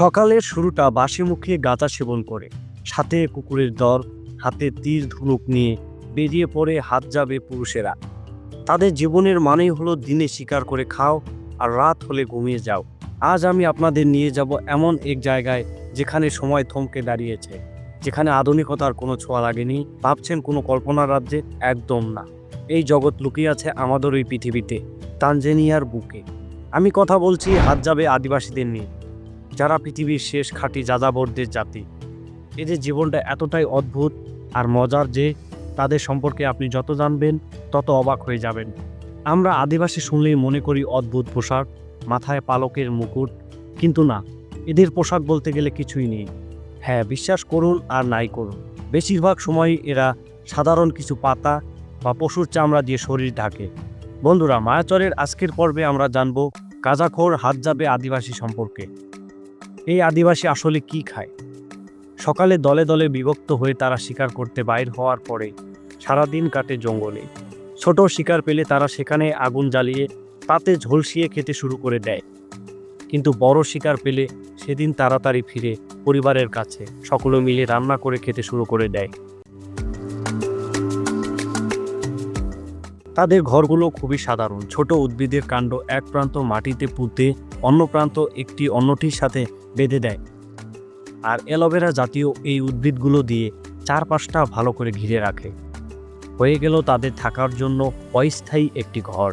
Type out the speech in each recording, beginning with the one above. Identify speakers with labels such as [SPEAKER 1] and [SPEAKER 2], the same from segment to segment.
[SPEAKER 1] সকালের শুরুটা বাসি মুখে গাঁজা সেবন করে। সাথে কুকুরের দল, হাতে তীর ধনুক নিয়ে বেরিয়ে পড়ে হাত যাবে পুরুষেরা। তাদের জীবনের মানেই হলো দিনে শিকার করে খাও আর রাত হলে ঘুমিয়ে যাও। আজ আমি আপনাদের নিয়ে যাব এমন এক জায়গায় যেখানে সময় থমকে দাঁড়িয়েছে। যেখানে আধুনিকতার কোনো ছোঁয়া লাগেনি, ভাবছেন কোনো কল্পনার রাজ্যে একদম না। এই জগৎ লুকিয়ে আছে আমাদের ওই পৃথিবীতে, তানজেনিয়ার বুকে। আমি কথা বলছি হাত যাবে আদিবাসীদের নিয়ে। যারা পৃথিবীর শেষ খাঁটি যাযাবরদের জাতি, এদের জীবনটা এতটাই অদ্ভুত আর মজার যে তাদের সম্পর্কে আপনি যত জানবেন, তত অবাক হয়ে যাবেন। আমরা আদিবাসী শুনলেই মনে করি অদ্ভুত পোশাক, মাথায় পালকের মুকুট, কিন্তু না, এদের পোশাক বলতে গেলে কিছুই নেই। হ্যাঁ বিশ্বাস করুন আর নাই করুন। বেশিরভাগ সময় এরা সাধারণ কিছু পাতা বা পশুর চামড়া দিয়ে শরীর ঢাকে। বন্ধুরা, মায়াচরের আজকের পর্বে আমরা জানব, কাজাখোর হাত যাবে আদিবাসী সম্পর্কে। এই আদিবাসী আসলে কি খায়? সকালে দলে দলে বিভক্ত হয়ে তারা শিকার করতে বাইর হওয়ার পরে সারাদিন কাটে জঙ্গলে। ছোট শিকার পেলে তারা সেখানে আগুন জ্বালিয়ে তাতে ঝলসিয়ে খেতে শুরু করে দেয়। কিন্তু বড় শিকার পেলে সেদিন তাড়াতাড়ি ফিরে পরিবারের কাছে সকলে মিলে রান্না করে খেতে শুরু করে দেয়। তাদের ঘরগুলো খুবই সাধারণ। ছোট উদ্ভিদের কাণ্ড এক প্রান্ত মাটিতে পুঁতে অন্য প্রান্ত একটি অন্যটির সাথে বেঁধে দেয়। আর অ্যালোভেরা জাতীয় এই উদ্ভিদগুলো দিয়ে চারপাশটা ভালো করে ঘিরে রাখে। হয়ে গেল তাদের থাকার জন্য অস্থায়ী একটি ঘর।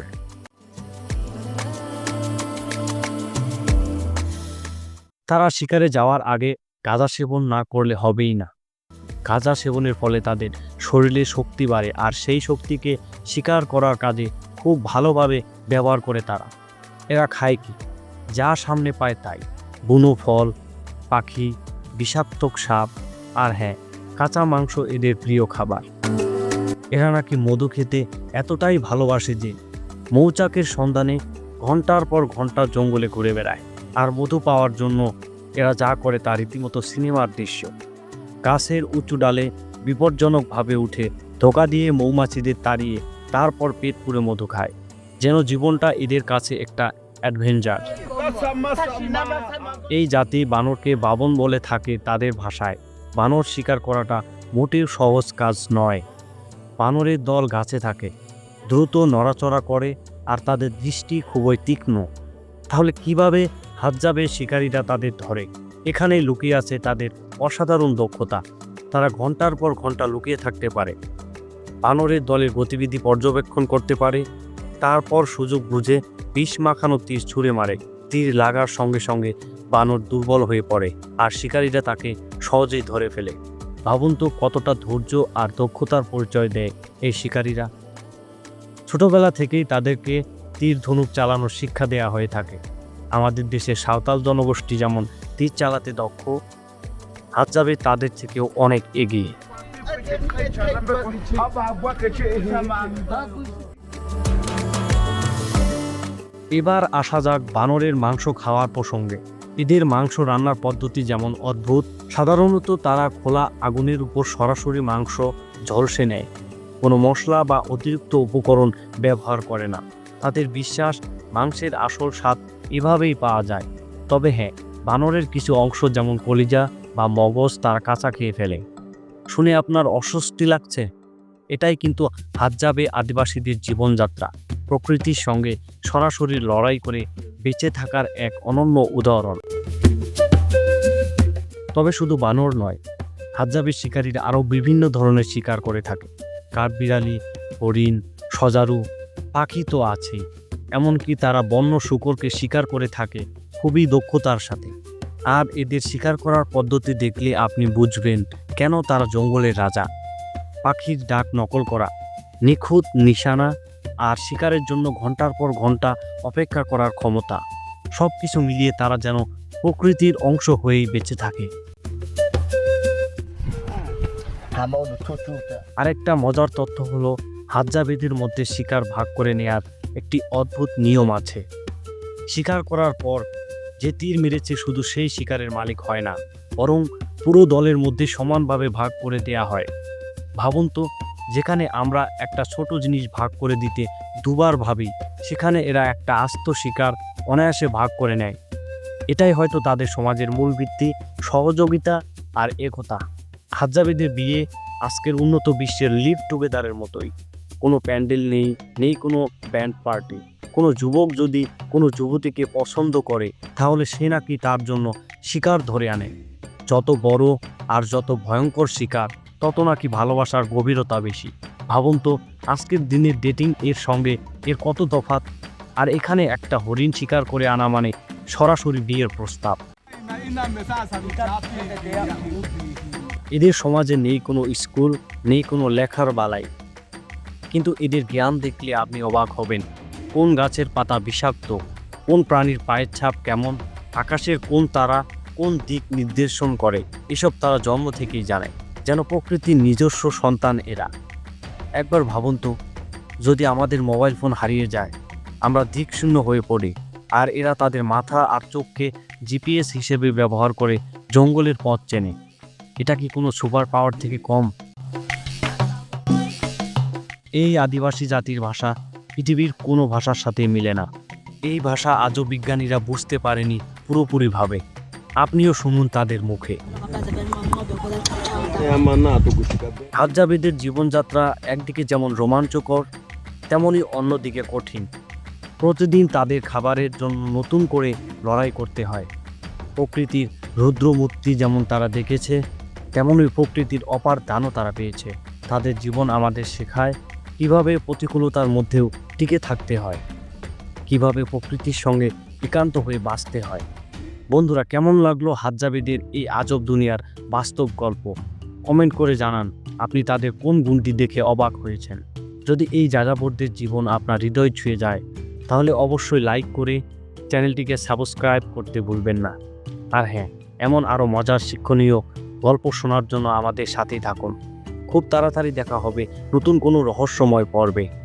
[SPEAKER 1] তারা শিকারে যাওয়ার আগে গাঁজা সেবন না করলে হবেই না। গাঁজা সেবনের ফলে তাদের শরীরে শক্তি বাড়ে আর সেই শক্তিকে শিকার করার কাজে খুব ভালোভাবে ব্যবহার করে তারা। এরা খায় কি? যা সামনে পায় তাই। বুনো ফল, পাখি, বিষাক্তক সাপ আর হ্যাঁ কাঁচা মাংস এদের প্রিয় খাবার। এরা নাকি মধু খেতে এতটাই ভালোবাসে যে মৌচাকের সন্ধানে ঘণ্টার পর ঘণ্টা জঙ্গলে ঘুরে বেড়ায়। আর মধু পাওয়ার জন্য এরা যা করে তা রীতিমতো সিনেমার দৃশ্য। গাছের উঁচু ডালে বিপজ্জনকভাবে উঠে ধোকা দিয়ে মৌমাছিদের তাড়িয়ে তারপর পেট পুরে মধু খায়। যেন জীবনটা এদের কাছে একটা অ্যাডভেঞ্চার। এই জাতি বানরকে বাবন বলে থাকে তাদের ভাষায়। বানর শিকার করাটা মোটেও সহজ কাজ নয়। বানরের দল গাছে থাকে, দ্রুত নড়াচড়া করে আর তাদের দৃষ্টি খুবই তীক্ষ্ণ। তাহলে কীভাবে হাত যাবে শিকারীরা তাদের ধরে? এখানেই লুকিয়ে আছে তাদের অসাধারণ দক্ষতা। তারা ঘণ্টার পর ঘণ্টা লুকিয়ে থাকতে পারে। বানরের দলের গতিবিধি পর্যবেক্ষণ করতে পারে। তারপর সুযোগ বুঝে বিষ মাখানো তীর ছুঁড়ে মারে। তীর লাগার সঙ্গে সঙ্গে বানর দুর্বল হয়ে পড়ে আর শিকারীরা তাকে সহজেই ধরে ফেলে। ভাবুন তো কতটা ধৈর্য আর দক্ষতার পরিচয় দেয় এই শিকারীরা। ছোটবেলা থেকেই তাদেরকে তীর ধনুক চালানোর শিক্ষা দেয়া হয়ে থাকে। আমাদের দেশে সাঁওতাল জনগোষ্ঠী যেমন তীর চালাতে দক্ষ, হাত যাবে তাদের থেকেও অনেক এগিয়ে। এবার আসা যাক বানরের মাংস খাওয়ার প্রসঙ্গে। এদের মাংস রান্নার পদ্ধতি যেমন অদ্ভুত, সাধারণত তারা খোলা আগুনের উপর সরাসরি মাংস ঝলসে নেয়। কোনো মশলা বা অতিরিক্ত উপকরণ ব্যবহার করে না। তাদের বিশ্বাস, মাংসের আসল স্বাদ এভাবেই পাওয়া যায়। তবে হ্যাঁ বানরের কিছু অংশ যেমন কলিজা বা মগজ তারা কাঁচা খেয়ে ফেলে। শুনে আপনার অস্বস্তি লাগছে? এটাই কিন্তু হাত যাবে আদিবাসীদের জীবনযাত্রা। প্রকৃতির সঙ্গে সরাসরি লড়াই করে বেঁচে থাকার এক অনন্য উদাহরণ। তবে শুধু বানর নয় হাজাবের শিকারীরা আরও বিভিন্ন ধরনের শিকার করে থাকে। কাঠবিড়ালি হরিণ, সজারু, পাখি তো আছেই। এমনকি তারা বন্য শুকরকে শিকার করে থাকে খুবই দক্ষতার সাথে। আর এদের শিকার করার পদ্ধতি দেখলে আপনি বুঝবেন কেন তারা জঙ্গলের রাজা। পাখির ডাক নকল করা, নিখুঁত নিশানা আর শিকারের জন্য ঘণ্টার পর ঘণ্টা অপেক্ষা করার ক্ষমতা। সব কিছু মিলিয়ে তারা যেন প্রকৃতির অংশ হয়েই বেঁচে থাকে। আরেকটা মজার তথ্য হলো, হাজ্জাবেদের মধ্যে শিকার ভাগ করে নেয়ার একটি অদ্ভুত নিয়ম আছে। শিকার করার পর যে তীর মেরেছে শুধু সেই শিকারের মালিক হয় না, বরং পুরো দলের মধ্যে সমানভাবে ভাগ করে দেয়া হয়। ভাবুন তো, যেখানে আমরা একটা ছোট জিনিস ভাগ করে দিতে দুবার ভাবি, সেখানে এরা একটা আস্ত শিকার অনায়াসে ভাগ করে নেয়। এটাই হয়তো তাদের সমাজের মূল ভিত্তি, সহযোগিতা আর একতা। হাজাবিদের বিয়ে আজকের উন্নত বিশ্বের লিভ টুগেদারের মতোই। কোনো প্যান্ডেল নেই নেই কোনো ব্যান্ড পার্টি। কোনো যুবক যদি কোনো যুবতীকে পছন্দ করে, তাহলে সে নাকি তার জন্য শিকার ধরে আনে। যত বড় আর যত ভয়ঙ্কর শিকার, তত নাকি ভালোবাসার গভীরতা বেশি। ভাবুন তো, আজকের দিনের ডেটিং এর সঙ্গে এর কত তফাৎ? আর এখানে একটা হরিণ শিকার করে আনা মানে সরাসরি বিয়ের প্রস্তাব। এদের সমাজে নেই কোনো স্কুল, নেই কোনো লেখার বালাই। কিন্তু এদের জ্ঞান দেখলে আপনি অবাক হবেন, কোন গাছের পাতা বিষাক্ত, কোন প্রাণীর পায়ের ছাপ কেমন, আকাশের কোন তারা কোন দিক নির্দেশন করে, এসব তারা জন্ম থেকেই জানে, যেন প্রকৃতির নিজস্ব সন্তান এরা। একবার ভাবুন তো, যদি আমাদের মোবাইল ফোন হারিয়ে যায়, আমরা দিকশূন্য হয়ে পড়ি, আর এরা তাদের মাথা আর চোখকে জিপিএস হিসেবে ব্যবহার করে জঙ্গলের পথ চেনে। এটা কি কোনো সুপার পাওয়ার থেকে কম? এই আদিবাসী জাতির ভাষা পৃথিবীর কোনো ভাষার সাথে মিলে না। এই ভাষা আজও বিজ্ঞানীরা বুঝতে পারেনি পুরোপুরিভাবে। আপনিও শুনুন তাদের মুখে। হাজাবেদের জীবনযাত্রা একদিকে যেমন রোমাঞ্চকর তেমনই অন্যদিকে কঠিন। প্রতিদিন তাদের খাবারের জন্য নতুন করে লড়াই করতে হয়। প্রকৃতির রুদ্রমূর্তি যেমন তারা দেখেছে তেমনই প্রকৃতির অপার দানও তারা পেয়েছে। তাদের জীবন আমাদের শেখায় কীভাবে প্রতিকূলতার মধ্যেও টিকে থাকতে হয়, কীভাবে প্রকৃতির সঙ্গে একান্ত হয়ে বাঁচতে হয়। বন্ধুরা, কেমন লাগল হাজ্জাবেদের এই আজব দুনিয়ার বাস্তব গল্প? কমেন্ট করে জানান, আপনি তাদের কোন গুণটি দেখে অবাক হয়েছেন? যদি এই যাযাবরদের জীবন আপনার হৃদয় ছুঁয়ে যায়, তাহলে অবশ্যই লাইক করে চ্যানেলটিকে সাবস্ক্রাইব করতে ভুলবেন না। আর হ্যাঁ এমন আরও মজার শিক্ষণীয় গল্প শোনার জন্য আমাদের সাথেই থাকুন। খুব তাড়াতাড়ি দেখা হবে। নতুন কোনো রহস্যময় পর্বে।